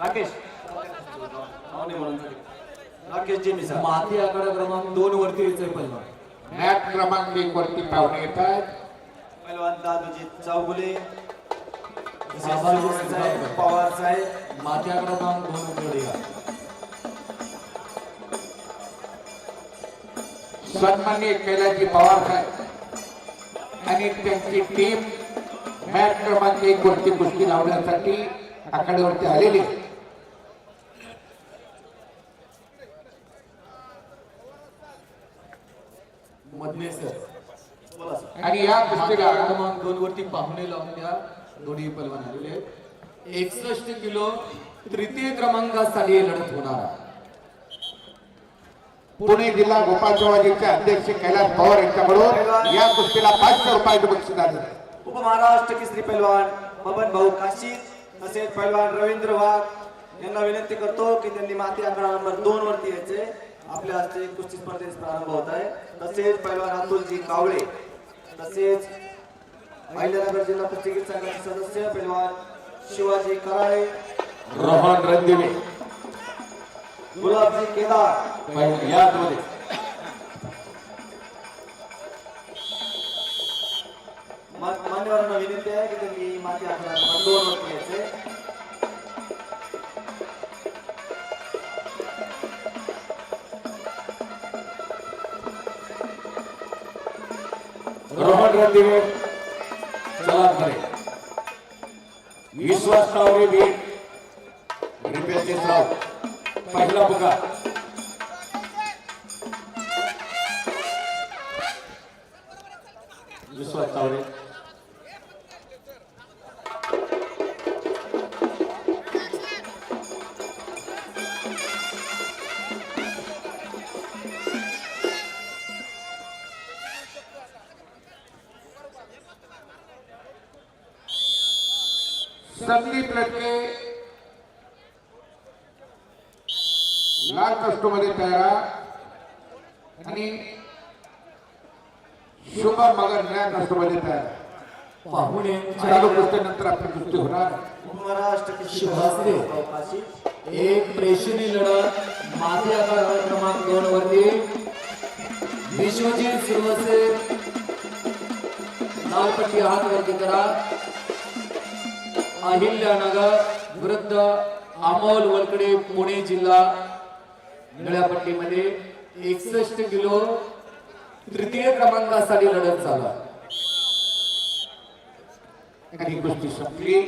राकेश. राकेश जे मिसा माती आकडा क्रमांक दोन वरती यायचंय पहिला मॅच क्रमांक एक वरती पाहुणे येत आहेत. पैलवान दादूजी चौगुले. पवार साहेब. माती आकडा क्रमांक दोन वरती सन्मान्य कैलाजी पवार साहेब आणि त्यांची टीम मॅच क्रमांक एक वरती कुस्ती लावण्यासाठी आखाड्यावरती आलेली आहे. मधले सर बोला सर आणि या कुस्तीला क्रमांक दोन वरती पाहुणे लावून द्या. दोन्ही पैलवान आलेले एकसष्ट किलो तृतीय क्रमांकासाठी लढत होणार आहे. पुणे जिल्हा गोपाळ चव्हाणचे अध्यक्ष कैलास पवार यांच्याकडून या कुस्तीला पाचशे रुपयाचं बक्षीस आहे. उपमहाराष्ट्र केसरी पैलवान बबन भाऊ काशी तसेच पैलवान रवींद्र वाघ यांना विनंती करतो की त्यांनी माती आकडा नंबर दोन वरती यायचे. आपल्या हस्ते कुस्ती स्पर्धेचा प्रारंभ होत आहे. तसेच पैलवान अतुलजी कावळे तसेच अहिल्यानगर जिल्हा कुस्तीगीर संघाचे सदस्य पैलवान शिवाजी कराळे रोहन रणदिवे गुलाबजी केदार. यादमध्ये मा- मान्यवरांना विनंती आहे की त्यांनी नंबर दोन वरती यायचे रोहन रणदिवे चला खरे विश्वास नावरे बीड रिपेचे राव पहिला बघा विश्वास नावरे संदीप लटके लाल कष्टमध्ये तयार आणि शुभम मगर नया कष्टमध्ये तयार. पाहुणे चालू कुस्तीनंतर आपली कुस्ती होणार. काशी एक प्रेक्षणीय लढत माती आकडा क्रमांक दोन वरती. विश्वजीत सुरवसे. लालपट्टी हात वरती करा. अहिल्यानगर विरुद्ध अमोल वलकडे पुणे जिल्हा निळ्या पट्टीमध्ये एकसष्ट किलो तृतीय क्रमांकासाठी लढत चालू आहे. आणि कुस्ती संपली.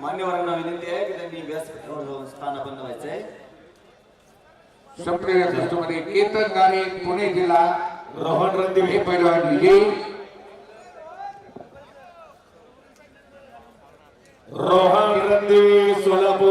मान्यवरांना विनंती आहे की त्यांनी व्यासपीठावर जाऊन स्थानापन्न व्हायचंय. संपलेल्या कुस्तीमध्ये केतन गारे पुणे जिल्हा रोहन रणदिवे हे पैलवान विजयी. रोहन रणदिवे सोलापूर